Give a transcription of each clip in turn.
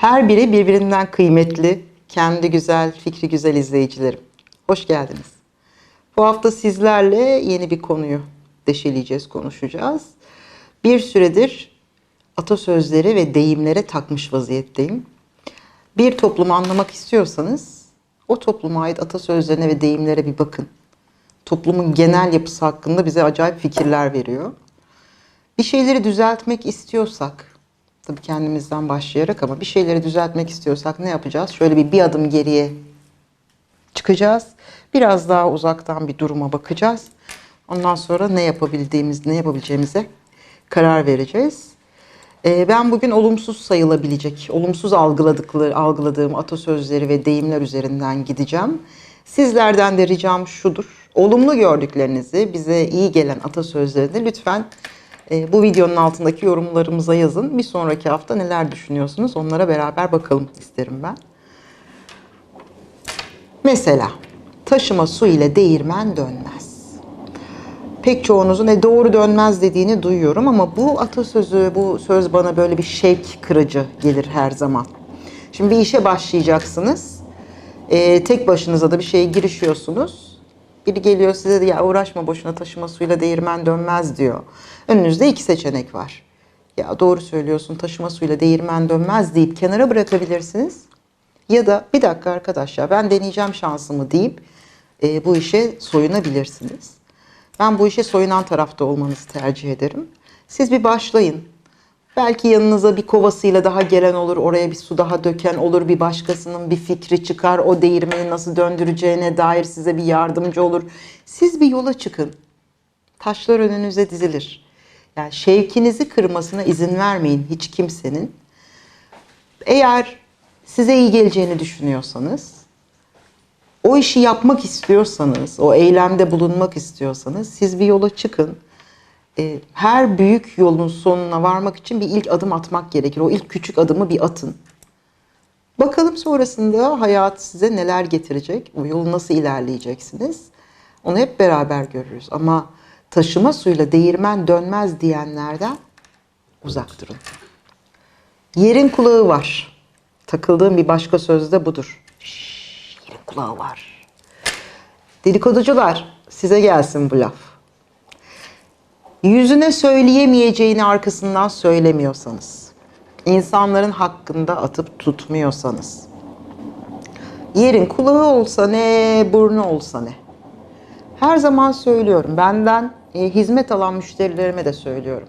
Her biri birbirinden kıymetli, kendi güzel, fikri güzel izleyicilerim. Hoş geldiniz. Bu hafta sizlerle yeni bir konuyu deşeleyeceğiz, konuşacağız. Bir süredir atasözleri ve deyimlere takmış vaziyetteyim. Bir toplumu anlamak istiyorsanız o topluma ait atasözlerine ve deyimlere bir bakın. Toplumun genel yapısı hakkında bize acayip fikirler veriyor. Bir şeyleri düzeltmek istiyorsak, tabii kendimizden başlayarak ama bir şeyleri düzeltmek istiyorsak ne yapacağız? Şöyle bir bir adım geriye çıkacağız. Biraz daha uzaktan bir duruma bakacağız. Ondan sonra ne yapabildiğimiz, ne yapabileceğimize karar vereceğiz. Ee, ben bugün olumsuz sayılabilecek, olumsuz algıladıkları, algıladığım atasözleri ve deyimler üzerinden gideceğim. Sizlerden de ricam şudur. Olumlu gördüklerinizi, bize iyi gelen atasözlerini lütfen e, bu videonun altındaki yorumlarımıza yazın. Bir sonraki hafta neler düşünüyorsunuz onlara beraber bakalım isterim ben. Mesela taşıma su ile değirmen dönmez. Pek çoğunuzun ne doğru dönmez dediğini duyuyorum ama bu atasözü, bu söz bana böyle bir şevk kırıcı gelir her zaman. Şimdi bir işe başlayacaksınız. Ee, tek başınıza da bir şeye girişiyorsunuz. Biri geliyor size de ya uğraşma boşuna taşıma suyla değirmen dönmez diyor. Önünüzde iki seçenek var. Ya doğru söylüyorsun taşıma suyla değirmen dönmez deyip kenara bırakabilirsiniz. Ya da bir dakika arkadaşlar ben deneyeceğim şansımı deyip e, bu işe soyunabilirsiniz. Ben bu işe soyunan tarafta olmanızı tercih ederim. Siz bir başlayın. Belki yanınıza bir kovasıyla daha gelen olur, oraya bir su daha döken olur, bir başkasının bir fikri çıkar, o değirmeni nasıl döndüreceğine dair size bir yardımcı olur. Siz bir yola çıkın. Taşlar önünüze dizilir. Yani şevkinizi kırmasına izin vermeyin hiç kimsenin. Eğer size iyi geleceğini düşünüyorsanız, o işi yapmak istiyorsanız, o eylemde bulunmak istiyorsanız siz bir yola çıkın. Ee, Her büyük yolun sonuna varmak için bir ilk adım atmak gerekir. O ilk küçük adımı bir atın. Bakalım sonrasında hayat size neler getirecek, o yolu nasıl ilerleyeceksiniz. Onu hep beraber görürüz. Ama taşıma suyla değirmen dönmez diyenlerden uzak durun. Yerin kulağı var. Takıldığım bir başka söz de budur. Şşş, yerin kulağı var. Dedikoducular size gelsin bu laf. Yüzüne söyleyemeyeceğini arkasından söylemiyorsanız, insanların hakkında atıp tutmuyorsanız, yerin kulağı olsa ne, burnu olsa ne. Her zaman söylüyorum, benden e, hizmet alan müşterilerime de söylüyorum.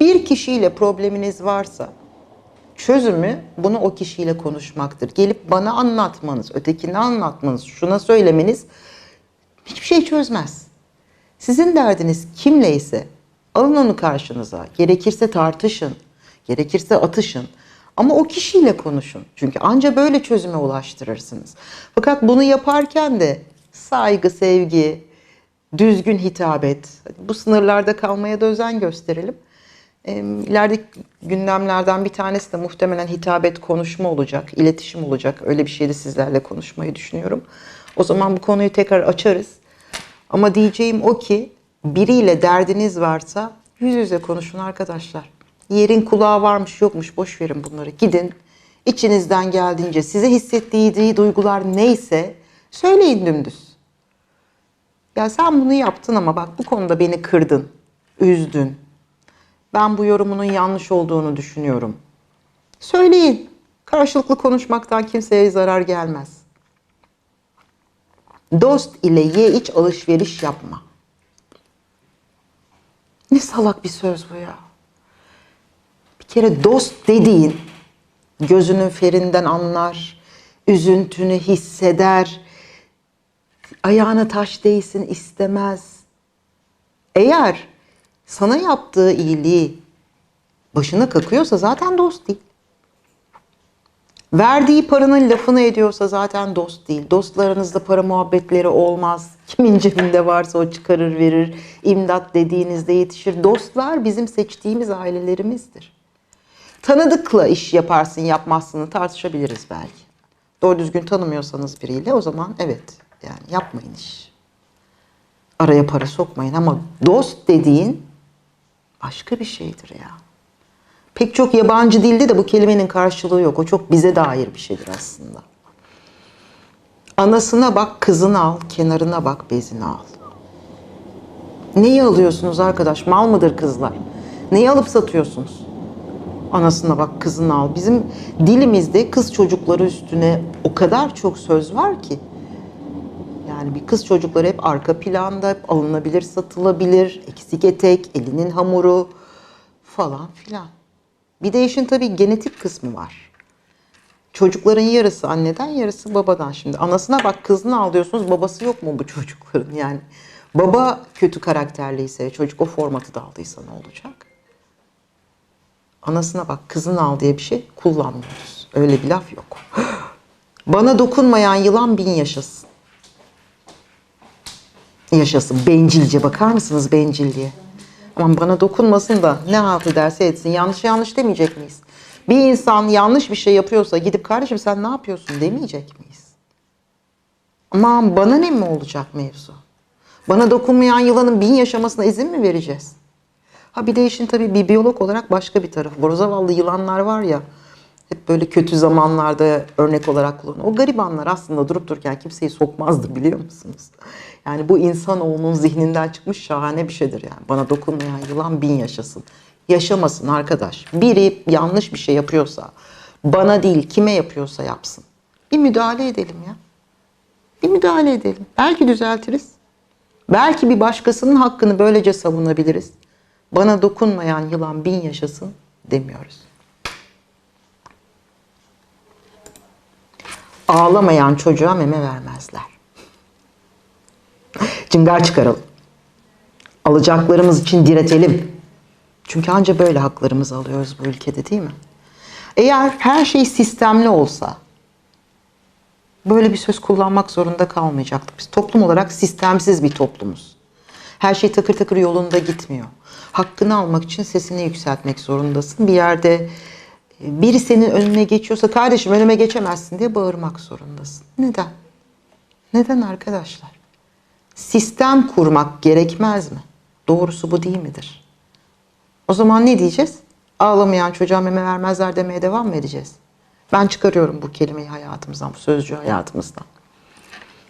Bir kişiyle probleminiz varsa çözümü bunu o kişiyle konuşmaktır. Gelip bana anlatmanız, ötekine anlatmanız, şuna söylemeniz hiçbir şey çözmez. Sizin derdiniz kimleyse alın onu karşınıza. Gerekirse tartışın, gerekirse atışın. Ama o kişiyle konuşun. Çünkü anca böyle çözüme ulaştırırsınız. Fakat bunu yaparken de saygı, sevgi, düzgün hitabet, bu sınırlarda kalmaya da özen gösterelim. İleride gündemlerden bir tanesi de muhtemelen hitabet konuşma olacak, iletişim olacak. Öyle bir şeyde sizlerle konuşmayı düşünüyorum. O zaman bu konuyu tekrar açarız. Ama diyeceğim o ki biriyle derdiniz varsa yüz yüze konuşun arkadaşlar. Yerin kulağı varmış yokmuş boş verin bunları. Gidin içinizden geldiğince size hissettiği duygular neyse söyleyin dümdüz. Ya sen bunu yaptın ama bak bu konuda beni kırdın, üzdün. Ben bu yorumunun yanlış olduğunu düşünüyorum. Söyleyin. Karşılıklı konuşmaktan kimseye zarar gelmez. Dost ile ye iç alışveriş yapma. Ne salak bir söz bu ya. Bir kere dost dediğin gözünün ferinden anlar, üzüntünü hisseder, ayağına taş değsin istemez. Eğer sana yaptığı iyiliği başına kakıyorsa zaten dost değil. Verdiği paranın lafını ediyorsa zaten dost değil. Dostlarınızda para muhabbetleri olmaz. Kimin cebinde varsa o çıkarır verir. İmdat dediğinizde yetişir. Dostlar bizim seçtiğimiz ailelerimizdir. Tanıdıkla iş yaparsın yapmazsını tartışabiliriz belki. Doğru düzgün tanımıyorsanız biriyle o zaman evet yani yapmayın iş. Araya para sokmayın ama dost dediğin başka bir şeydir ya. Pek çok yabancı dilde de bu kelimenin karşılığı yok. O çok bize dair bir şeydir aslında. Anasına bak, kızını al, kenarına bak, bezini al. Neyi alıyorsunuz arkadaş? Mal mıdır kızlar? Neyi alıp satıyorsunuz? Anasına bak, kızını al. Bizim dilimizde kız çocukları üstüne o kadar çok söz var ki. Yani bir kız çocukları hep arka planda, hep alınabilir, satılabilir, eksik etek, elinin hamuru falan filan. Bir de işin tabii genetik kısmı var. Çocukların yarısı anneden yarısı babadan. Şimdi anasına bak kızını al diyorsunuz babası yok mu bu çocukların yani. Baba kötü karakterliyse çocuk o formatı da aldıysa ne olacak? Anasına bak kızını al diye bir şey kullanmıyoruz. Öyle bir laf yok. Bana dokunmayan yılan bin yaşasın. Yaşasın. Bencilce bakar mısınız bencilliğe? Aman bana dokunmasın da ne halt ederse etsin. Yanlış yanlış demeyecek miyiz? Bir insan yanlış bir şey yapıyorsa gidip kardeşim sen ne yapıyorsun demeyecek miyiz? Aman bana ne mi olacak mevzu? Bana dokunmayan yılanın bin yaşamasına izin mi vereceğiz? Ha bir de işin tabii bir biyolog olarak başka bir tarafı. Bu zavallı yılanlar var ya hep böyle kötü zamanlarda örnek olarak kullanılıyor. O garibanlar aslında durup dururken kimseyi sokmazdı biliyor musunuz? Yani bu insanoğlunun zihninden çıkmış şahane bir şeydir yani. Bana dokunmayan yılan bin yaşasın. Yaşamasın arkadaş. Biri yanlış bir şey yapıyorsa, bana değil kime yapıyorsa yapsın. Bir müdahale edelim ya. Bir müdahale edelim. Belki düzeltiriz. Belki bir başkasının hakkını böylece savunabiliriz. Bana dokunmayan yılan bin yaşasın demiyoruz. Ağlamayan çocuğa meme vermezler. Cıngar çıkaralım. Alacaklarımız için diretelim. Çünkü anca böyle haklarımızı alıyoruz bu ülkede değil mi? Eğer her şey sistemli olsa böyle bir söz kullanmak zorunda kalmayacaktık. Biz toplum olarak sistemsiz bir toplumuz. Her şey takır takır yolunda gitmiyor. Hakkını almak için sesini yükseltmek zorundasın. Bir yerde biri senin önüne geçiyorsa kardeşim önüme geçemezsin diye bağırmak zorundasın. Neden? Neden arkadaşlar? Sistem kurmak gerekmez mi? Doğrusu bu değil midir? O zaman ne diyeceğiz? Ağlamayan çocuğa meme vermezler demeye devam mı edeceğiz? Ben çıkarıyorum bu kelimeyi hayatımızdan, bu sözcüğü hayatımızdan.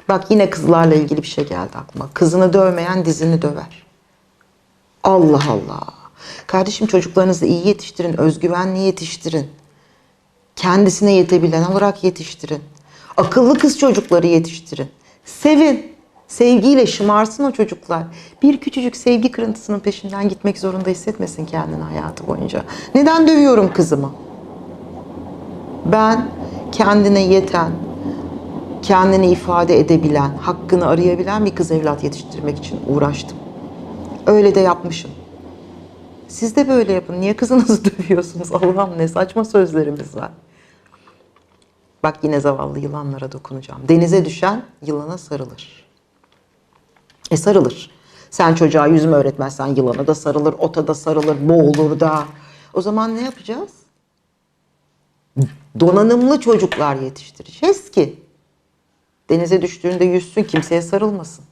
Bak yine kızlarla ilgili bir şey geldi aklıma. Kızını dövmeyen dizini döver. Allah Allah. Kardeşim çocuklarınızı iyi yetiştirin, özgüvenli yetiştirin. Kendisine yetebilen olarak yetiştirin. Akıllı kız çocukları yetiştirin. Sevin. Sevgiyle şımarsın o çocuklar. Bir küçücük sevgi kırıntısının peşinden gitmek zorunda hissetmesin kendini hayatı boyunca. Neden dövüyorum kızımı? Ben kendine yeten, kendini ifade edebilen, hakkını arayabilen bir kız evlat yetiştirmek için uğraştım. Öyle de yapmışım. Siz de böyle yapın. Niye kızınızı dövüyorsunuz? Allah'ım ne saçma sözlerimiz var. Bak yine zavallı yılanlara dokunacağım. Denize düşen yılana sarılır. E sarılır. Sen çocuğa yüzme öğretmezsen yılana da sarılır, ota da sarılır, boğulur da. O zaman ne yapacağız? Donanımlı çocuklar yetiştireceğiz ki denize düştüğünde yüzsün, kimseye sarılmasın.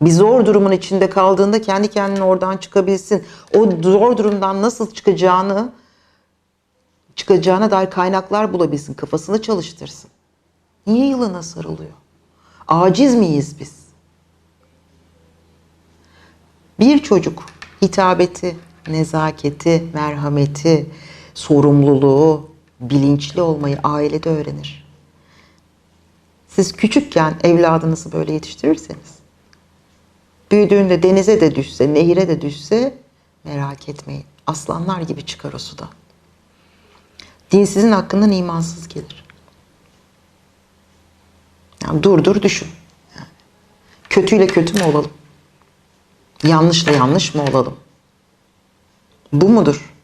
Bir zor durumun içinde kaldığında kendi kendine oradan çıkabilsin. O zor durumdan nasıl çıkacağını çıkacağına dair kaynaklar bulabilsin, kafasını çalıştırsın. Niye yılana sarılıyor? Aciz miyiz biz? Bir çocuk hitabeti, nezaketi, merhameti, sorumluluğu, bilinçli olmayı ailede öğrenir. Siz küçükken evladınızı böyle yetiştirirseniz, büyüdüğünde denize de düşse, nehire de düşse merak etmeyin. Aslanlar gibi çıkar o sudan. Dinsizin hakkından imansız gelir. Yani dur dur düşün. Kötüyle kötü mü olalım? Yanlışla yanlış mı olalım? Bu mudur?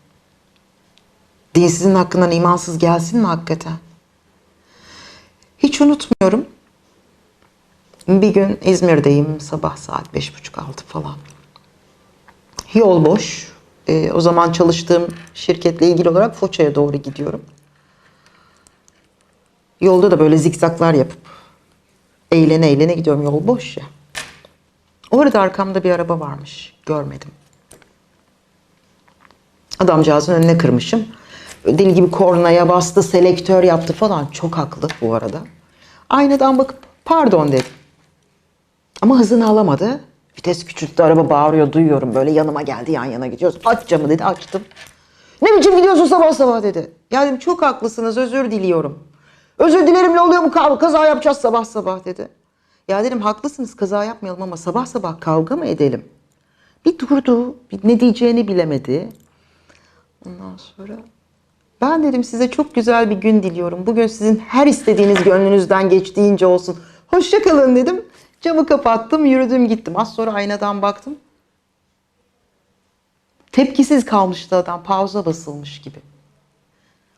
Dinsizin hakkından imansız gelsin mi hakikaten? Hiç unutmuyorum. Bir gün İzmir'deyim sabah saat beş buçuk altı falan. Yol boş. Ee, o zaman çalıştığım şirketle ilgili olarak Foça'ya doğru gidiyorum. Yolda da böyle zikzaklar yapıp eğlene eğlene gidiyorum. Yol boş ya. Orada arkamda bir araba varmış. Görmedim. Adamcağızın önüne kırmışım. Deli gibi kornaya bastı, selektör yaptı falan. Çok haklı bu arada. Aynadan bakıp pardon dedim. Ama hızını alamadı. Vites küçülttü, araba bağırıyor, duyuyorum. Böyle yanıma geldi, yan yana gidiyoruz. Aç camı dedi, açtım. Ne biçim gidiyorsun sabah sabah dedi. Ya dedim çok haklısınız, özür diliyorum. Özür dilerimle oluyor mu kavga, kaza yapacağız sabah sabah dedi. Ya dedim haklısınız, kaza yapmayalım ama sabah sabah kavga mı edelim? Bir durdu, bir ne diyeceğini bilemedi. Ondan sonra ben dedim size çok güzel bir gün diliyorum. Bugün sizin her istediğiniz gönlünüzden geçtiğince olsun. Hoşça kalın dedim. Camı kapattım, yürüdüm gittim. Az sonra aynadan baktım. Tepkisiz kalmıştı adam, pauza basılmış gibi.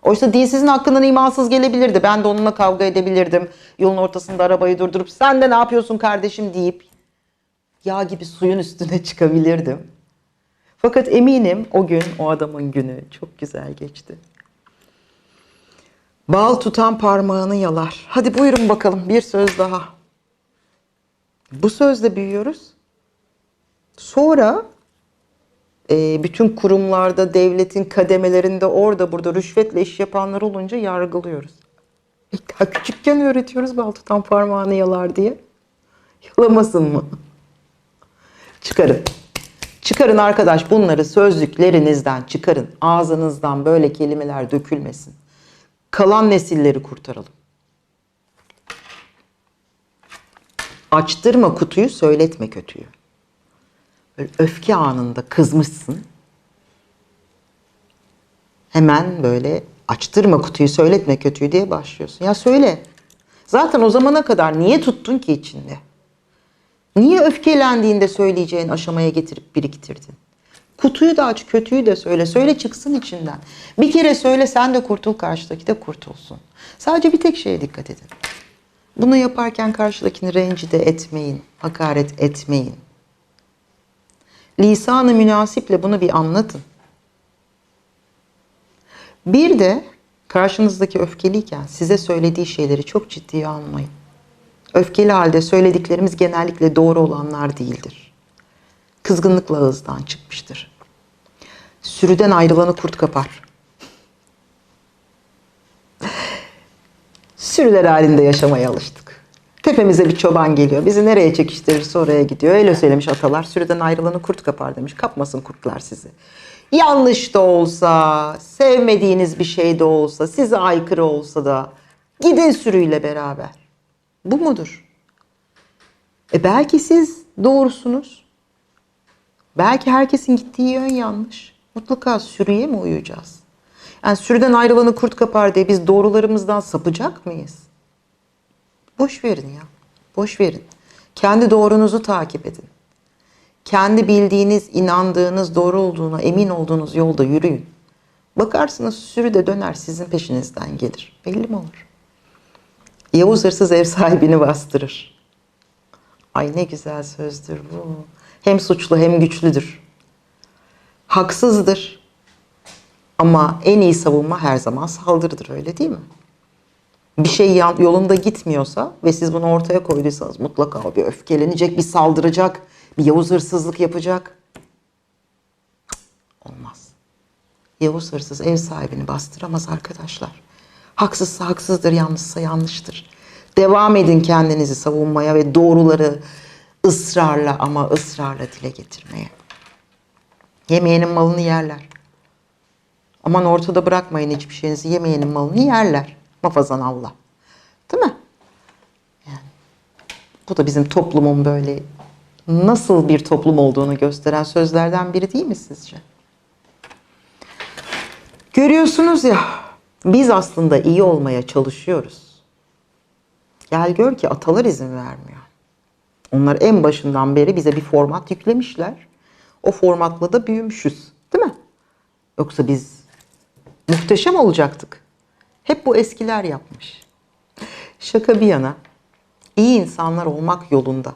Oysa dilsizin hakkından imansız gelebilirdi. Ben de onunla kavga edebilirdim. Yolun ortasında arabayı durdurup sen de ne yapıyorsun kardeşim deyip yağ gibi suyun üstüne çıkabilirdim. Fakat eminim o gün o adamın günü çok güzel geçti. Bal tutan parmağını yalar. Hadi buyurun bakalım bir söz daha. Bu sözle büyüyoruz. Sonra e, bütün kurumlarda, devletin kademelerinde orada burada rüşvetle iş yapanlar olunca yargılıyoruz. E, küçükken öğretiyoruz bal tutan parmağını yalar diye. Yalamasın mı? Çıkarın. Çıkarın arkadaş bunları sözlüklerinizden çıkarın. Ağzınızdan böyle kelimeler dökülmesin. Kalan nesilleri kurtaralım. Açtırma kutuyu, söyletme kötüyü. Böyle öfke anında kızmışsın. Hemen böyle açtırma kutuyu, söyletme kötüyü diye başlıyorsun. Ya söyle. Zaten o zamana kadar niye tuttun ki içinde? Niye öfkelendiğinde söyleyeceğin aşamaya getirip biriktirdin? Kutuyu da aç, kötüyü de söyle. Söyle çıksın içinden. Bir kere söyle sen de kurtul, karşıdaki de kurtulsun. Sadece bir tek şeye dikkat edin. Bunu yaparken karşıdakini rencide etmeyin, hakaret etmeyin. Lisanı münasiple bunu bir anlatın. Bir de karşınızdaki öfkeliyken size söylediği şeyleri çok ciddiye almayın. Öfkeli halde söylediklerimiz genellikle doğru olanlar değildir. Kızgınlıkla ağızdan çıkmıştır. Sürüden ayrılanı kurt kapar. Sürüler halinde yaşamaya alıştık. Tepemize bir çoban geliyor. Bizi nereye çekiştirirse oraya gidiyor. Öyle söylemiş atalar. Sürüden ayrılanı kurt kapar demiş. Kapmasın kurtlar sizi. Yanlış da olsa, sevmediğiniz bir şey de olsa, size aykırı olsa da gidin sürüyle beraber. Bu mudur? E belki siz doğrusunuz. Belki herkesin gittiği yön yanlış. Mutlaka sürüye mi uyacağız? Yani sürüden ayrılanı kurt kapar diye biz doğrularımızdan sapacak mıyız? Boş verin ya. Boş verin. Kendi doğrunuzu takip edin. Kendi bildiğiniz, inandığınız, doğru olduğuna emin olduğunuz yolda yürüyün. Bakarsınız sürü de döner sizin peşinizden gelir. Belli mi olur? Yavuz hırsız ev sahibini bastırır. Ay ne güzel sözdür bu. Hem suçlu hem güçlüdür. Haksızdır. Ama en iyi savunma her zaman saldırıdır öyle değil mi? Bir şey yolunda gitmiyorsa ve siz bunu ortaya koyduysanız mutlaka bir öfkelenecek, bir saldıracak, bir Yavuz hırsızlık yapacak. Olmaz. Yavuz hırsız ev sahibini bastıramaz arkadaşlar. Haksızsa haksızdır, yanlışsa yanlıştır. Devam edin kendinizi savunmaya ve doğruları ısrarla ama ısrarla dile getirmeye. Yemeyenin malını yerler. Aman ortada bırakmayın hiçbir şeyinizi. Yemeyenin malını yerler. Mafazan Allah. Değil mi? Yani, bu da bizim toplumun böyle nasıl bir toplum olduğunu gösteren sözlerden biri değil mi sizce? Görüyorsunuz ya, biz aslında iyi olmaya çalışıyoruz. Gel gör ki atalar izin vermiyor. Onlar en başından beri bize bir format yüklemişler. O formatla da büyümüşüz. Değil mi? Yoksa biz muhteşem olacaktık. Hep bu eskiler yapmış. Şaka bir yana, iyi insanlar olmak yolunda.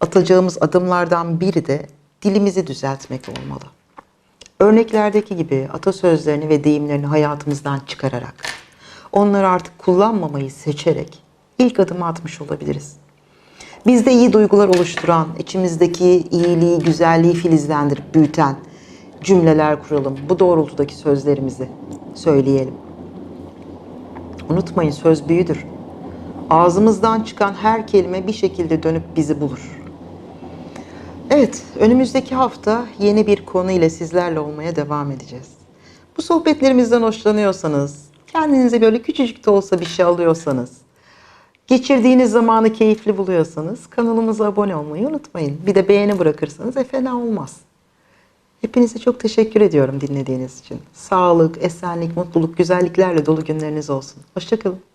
Atacağımız adımlardan biri de dilimizi düzeltmek olmalı. Örneklerdeki gibi atasözlerini ve deyimlerini hayatımızdan çıkararak, onları artık kullanmamayı seçerek ilk adımı atmış olabiliriz. Bizde iyi duygular oluşturan, içimizdeki iyiliği, güzelliği filizlendirip büyüten, cümleler kuralım. Bu doğrultudaki sözlerimizi söyleyelim. Unutmayın söz büyüdür. Ağzımızdan çıkan her kelime bir şekilde dönüp bizi bulur. Evet, önümüzdeki hafta yeni bir konu ile sizlerle olmaya devam edeceğiz. Bu sohbetlerimizden hoşlanıyorsanız, kendinize böyle küçücük de olsa bir şey alıyorsanız, geçirdiğiniz zamanı keyifli buluyorsanız kanalımıza abone olmayı unutmayın. Bir de beğeni bırakırsanız e fena olmaz. Hepinize çok teşekkür ediyorum dinlediğiniz için. Sağlık, esenlik, mutluluk, güzelliklerle dolu günleriniz olsun. Hoşçakalın.